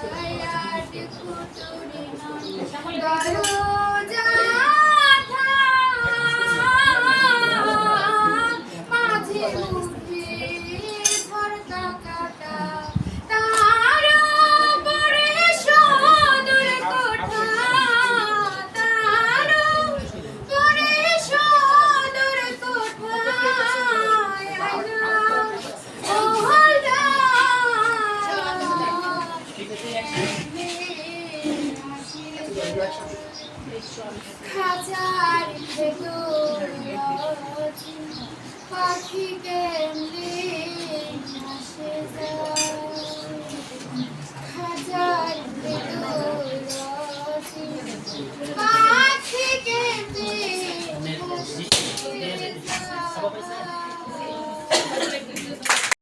I love you, Kuturino. খাঁচার ভেতর।